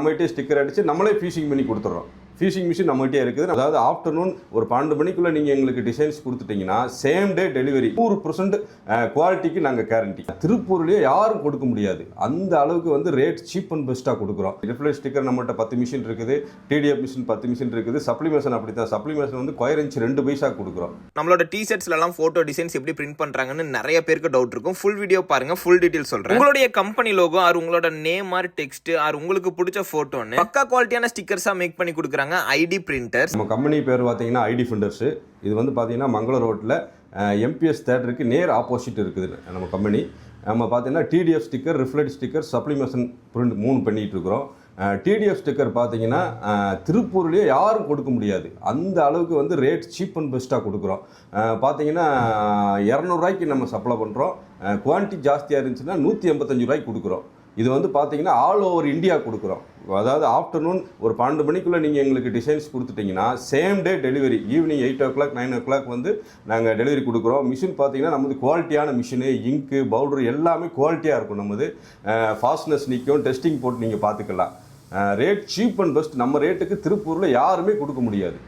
நம்மகிட்டே ஸ்டிக்கர் அடிச்சு நம்மளே ஃபீஷிங் பண்ணி கொடுத்துட்றோம். ஃபிஷிங் மிஷின் நம்மகிட்டே இருக்குது. அதாவது ஆஃப்டர்நூன் ஒரு பன்னெண்டு மணிக்குள்ளே நீங்கள் எங்களுக்கு டிசைன்ஸ் கொடுத்துட்டீங்கன்னா சேம் டே டெலிவரி நூறு பர்சன்ட் குவாலிட்டிக்கு நாங்கள் கேரண்டி திருப்பூர்லேயே யாரும் கொடுக்க முடியாது. அந்த அளவுக்கு வந்து ரேட் சீப் அண்ட் பெஸ்ட்டாக கொடுக்குறோம். ரிஃப்ளெக்ட் ஸ்டிக்கர் நம்மகிட்ட பத்து மிஷின் இருக்குது. டிடிஎஃப் மிஷின் பத்து மிஷின் இருக்குது. சப்ளிமேஷன் அப்படி தான் சப்ளிமேஷன் வந்து கொயர் இன்ச் ரெண்டு பைசா கொடுக்குறோம். நம்மளோட டிஷர்ட்ஸ்லாம் ஃபோட்டோ டிசைன்ஸ் எப்படி பிரிண்ட் பண்ணுறாங்கன்னு நிறைய பேருக்கு டவுட் இருக்கும். ஃபுல் வீடியோ பாருங்கள் ஃபுல் டீட்டெயில் சொல்கிறேன் உங்களுடைய கம்பெனி லோகோ ஆர் உங்களோட நேம் ஆர் டெக்ஸ்ட் ஆர் உங்களுக்கு பிடிச்ச ஃபோட்டோன்னு பக்கா குவாலிட்டியான ஸ்டிக்கர்ஸாக மேக் பண்ணி கொடுக்குறாங்க. ஐடி பிரிண்டர்ஸ் நம்ம கம்பெனி பேர் பார்த்தீங்கன்னா ஐடி பிரிண்டர்ஸு இது வந்து பார்த்தீங்கன்னா மங்கள ரோட்டில் எம்பிஎஸ் தேட்டருக்கு நேர் ஆப்போசிட் இருக்குது நம்ம கம்பெனி நம்ம பார்த்தீங்கன்னா DTF sticker reflect sticker sublimation print மூணு பண்ணிகிட்டு இருக்கிறோம். டிடிஎஃப் ஸ்டிக்கர் பார்த்தீங்கன்னா திருப்பூர்லேயே யாரும் கொடுக்க முடியாது. அந்த அளவுக்கு வந்து ரேட் சீப் அண்ட் பெஸ்ட்டாக கொடுக்குறோம். பார்த்தீங்கன்னா இரநூறுவாய்க்கு நம்ம சப்ளை பண்ணுறோம் குவான்டிட்டி ஜாஸ்தியாக இருந்துச்சுன்னா நூற்றி எண்பத்தஞ்சு ரூபாய்க்கு கொடுக்குறோம். இது வந்து பார்த்தீங்கன்னா ஆல் ஓவர் இந்தியா கொடுக்குறோம். அதாவது ஆஃப்டர்நூன் ஒரு பன்னெண்டு மணிக்குள்ளே நீங்கள் எங்களுக்கு டிசைன்ஸ் கொடுத்துட்டிங்கன்னா same day delivery evening eight o'clock nine o'clock வந்து நாங்கள் டெலிவரி கொடுக்குறோம். மிஷின் பார்த்தீங்கன்னா நமது குவாலிட்டியான மிஷினு இங்கு பவுடர் எல்லாமே குவாலிட்டியாக இருக்கும் நமது ஃபாஸ்ட்னஸ் நிற்கும் டெஸ்டிங் போட்டு நீங்கள் பார்த்துக்கலாம் ரேட் சீப் அண்ட் பெஸ்ட் நம்ம ரேட்டுக்கு திருப்பூரில் யாருமே கொடுக்க முடியாது.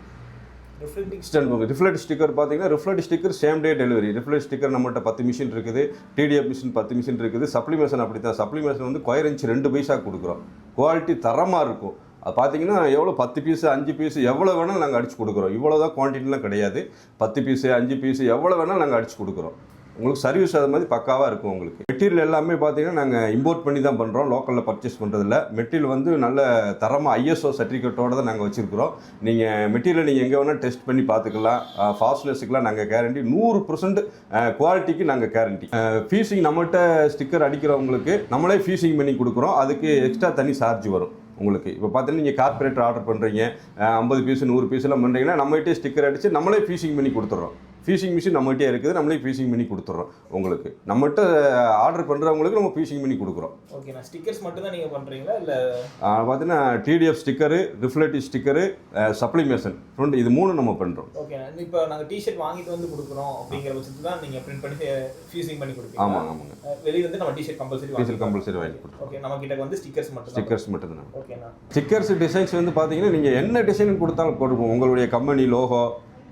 ரிஃப்ளெக்ட் ஸ்டிக்கர் பார்த்தீங்கன்னா reflect sticker same day delivery reflect sticker நம்மகிட்ட பத்து மிஷின் இருக்குது. டிடிஎஃப் மிஷின் பத்து மிஷின் இருக்குது. சப்ளிமேஷன் அப்படி தான் சப்ளிமேஷன் வந்து கொயர் இன்ச்சு ரெண்டு பைசா கொடுக்குறோம். குவாலிட்டி தரமாக இருக்கும். அது பார்த்தீங்கன்னா எவ்வளோ பத்து பீஸு அஞ்சு பீஸு எவ்வளோ வேணால் நாங்கள் அடிச்சு கொடுக்குறோம். இவ்வளோ தான் குவான்டிட்டிலாம் கிடையாது. பத்து பீஸு அஞ்சு பீஸு எவ்வளோ வேணால் நாங்கள் அடிச்சு கொடுக்குறோம். உங்களுக்கு சர்வீஸ் அது மாதிரி பக்காவாக இருக்கும் உங்களுக்கு. மெட்டீரியல் எல்லாமே பார்த்தீங்கன்னா நாங்கள் இம்போர்ட் பண்ணி தான் பண்ணுறோம் லோக்கலில் பர்ச்சேஸ் பண்ணுறதில்ல மெட்டீரியல் வந்து நல்ல தரமாக ஐஎஸ்ஓ சர்டிஃபிகேட்டோட தான் நாங்கள் வச்சுருக்கிறோம். நீங்கள் மெட்டீரியல் நீங்கள் எங்கே வேணால் டெஸ்ட் பண்ணி பார்த்துக்கலாம் ஃபாஸ்ட்னஸுக்கெலாம் நாங்கள் கேரண்டி நூறு பர்சன்ட் குவாலிட்டிக்கு நாங்கள் கேரண்டி ஃபீஸிங் நம்மகிட்ட ஸ்டிக்கர் அடிக்கிறவங்களுக்கு நம்மளே ஃபீஸிங் பண்ணி கொடுக்குறோம். அதுக்கு எக்ஸ்ட்ரா தனி சார்ஜ் வரும் உங்களுக்கு. இப்போ பார்த்தீங்கன்னா நீங்கள் கார்பரேட்டர் ஆர்டர் பண்ணுறீங்க ஐம்பது பீஸ் நூறு பீஸ்லாம் பண்ணுறீங்கன்னா நம்மகிட்டே ஸ்டிக்கர் அடித்து நம்மளே ஃபீஸிங் பண்ணி கொடுத்துட்றோம் ஃபீஸிங் மிஷின் நம்மகிட்டே இருக்குது. நம்மளே ஃபீஸிங் பண்ணி கொடுத்துட்றோம் உங்களுக்கு. நம்மகிட்ட ஆர்டர் பண்ணுறவங்களுக்கு நம்ம ஃபீஸிங் பண்ணி கொடுக்குறோம். ஓகே நான் ஸ்டிக்கர்ஸ் மட்டும் தான் நீங்க பண்றீங்களா? இல்ல பார்த்தீங்கன்னா DTF sticker reflective sticker sublimation front இது மூணு நம்ம பண்ணுறோம் ஓகே இப்போ நாங்க டிஷர்ட் வாங்கிட்டு வந்து கொடுக்குறோம் அப்படிங்கிற பட்சத்துல தான் நீங்க பிரிண்ட் பண்ணி ஃபியூசிங் பண்ணி கொடுப்பீங்க ஆமாங்க ஆமாங்க. வெளிய வந்து நம்ம டிஷர்ட் கம்பல்சரி ஃபீஸில் கம்பல்சரி வாங்கி கொடுத்துருவோம் ஓகே நம்ம கிட்ட வந்து ஸ்டிக்கர்ஸ் மட்டும் தான் ஸ்டிக்கர்ஸ் மட்டும்தான் ஓகேண்ணா ஸ்டிக்கர்ஸ் டிசைன்ஸ் வந்து பார்த்தீங்கன்னா நீங்கள் என்ன டிசைன் கொடுத்தாலும் கொடுப்போம் உங்களுடைய கம்பெனி லோகோ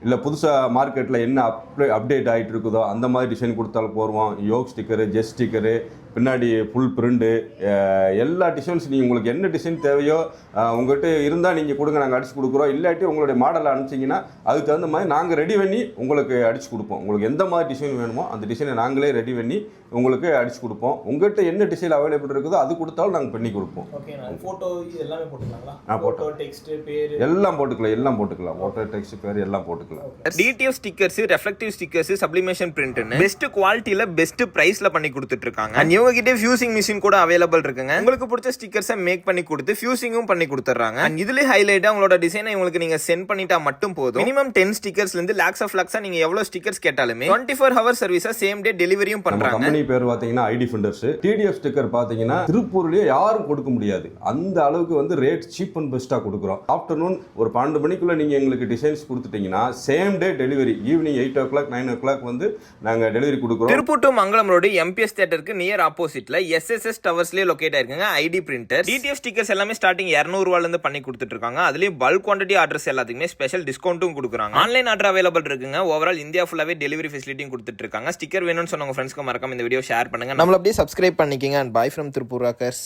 இல்லை புதுசாக மார்க்கெட்டில் என்ன அப்டே அப்டேட் ஆகிட்டு இருக்குதோ அந்த மாதிரி டிசைன் கொடுத்தாலும் போடுவோம் யோக் ஸ்டிக்கரு ஜெஸ் ஸ்டிக்கரு பின்னாடி ஃபுல் பிரிண்டு எல்லா டிசைன்ஸ் நீங்கள் உங்களுக்கு என்ன டிசைன் தேவையோ உங்கள்கிட்ட இருந்தால் நீங்கள் கொடுங்க நாங்கள் அடிச்சு கொடுக்குறோம். இல்லாட்டி உங்களுடைய மாடலை அனுப்பிச்சிங்கன்னா அதுக்கு தகுந்த மாதிரி நாங்கள் ரெடி பண்ணி உங்களுக்கு அடிச்சு கொடுப்போம். உங்களுக்கு எந்த மாதிரி டிசைன் வேணுமோ அந்த டிசைனை நாங்களே ரெடி பண்ணி உங்களுக்கு அடிச்சு கொடுப்போம். உங்கள்கிட்ட என்ன டிசைன் அவைலபிள் இருக்குதோ அது கொடுத்தாலும் நாங்கள் பண்ணி கொடுப்போம். ஃபோட்டோ இது எல்லாமே போட்டுக்கலாங்களா? ஆ, ஃபோட்டோ டெக்ஸ்ட் பேரு? எல்லாம் போட்டுக்கலாம் எல்லாம் போட்டுக்கலாம். வாட்டர் டெக்ஸ்ட் பேர் எல்லாம் போட்டுக்கலாம். DTF stickers reflective stickers sublimation பிரிண்ட்னு best குவாலிட்டியில பெஸ்ட் பிரைஸ்ல பண்ணி கொடுத்துட்டு இருக்காங்க. அண்ட் இவங்க கிட்ட ஃபியூசிங் மிஷின் கூட அவைலபிள் இருக்குங்க. உங்களுக்கு பிடிச்ச ஸ்டிக்கர்ஸை மேக் பண்ணி கொடுத்து ஃபியூசிங்கும் பண்ணி கொடுத்துறாங்க அண்ட் இதுல ஹைலைட்டா உங்களோட டிசைனை உங்களுக்கு நீங்க சென்ட் பண்ணிட்டா மட்டும் போதும். மினிமம் டென் ஸ்டிக்கர்ஸ்ல இருந்து லேக்ஸ் ஆஃப் லேக்ஸா நீங்க எவ்வளவு ஸ்டிக்கர்ஸ் கேட்டாலுமே டுவெண்ட்டி ஃபோர் ஹவர் சர்வீஸா சேம் டே டெலிவரியும் நம்ம பண்றாங்க. கம்பெனி பேர் பார்த்தீங்கன்னா ஐடி ஃபிண்டர்ஸ் டிடிஎஃப் ஸ்டிக்கர் பார்த்தீங்கன்னா திருப்பூர்லேயே யாரும் கொடுக்க முடியாது. அந்த அளவுக்கு வந்து ரேட் சீப் அண்ட் பெஸ்ட்டாக கொடுக்குறோம். ஆஃப்டர்நூன் ஒரு பன்னெண்டு மணிக்குள்ளே நீங்கள் எங்களுக்கு டிசைன்ஸ் கொடுத்துட்டீங்கன்னா same day delivery evening eight o'clock nine o'clock வந்து நாங்கள் டெலிவரி கொடுக்குறோம். Tiruppur to Mangalam road MPS தியேட்டருக்கு நியர் ஆப்போசிட்ல எஸ்எஸ்எஸ் டவர்ஸ்லயே லொகேட் ஆயிருக்காங்க. ஐடி பிரிண்டர் டிடிஎஃப் ஸ்டிக்கர்ஸ் எல்லாமே ஸ்டார்டிங் இரநூறுவால இருந்து பண்ணி கொடுத்துட்டு இருக்காங்க அதுலயும் பல்க் குவான்டிட்டி ஆர்டர்ஸ் எல்லாத்துக்குமே ஸ்பெஷல் டிஸ்கவுண்ட்டும் கொடுக்குறாங்க. ஆன்லைன் ஆர்டர் அவைலபிள் இருக்குங்க. ஓவரால் இந்தியா ஃபுல்லாவே டெலிவரி ஃபெசிலிட்டியும் கொடுத்துட்டு இருக்காங்க ஸ்டிக்கர் வேணும்னு சொன்னவங்க ஃப்ரெண்ட்ஸ்க்கு மறக்காம இந்த வீடியோ ஷேர் பண்ணுங்க. நம்மள அப்படியே சப்ஸ்கிரைப் பண்ணிக்கங்க and bye from Tiruppur Rockers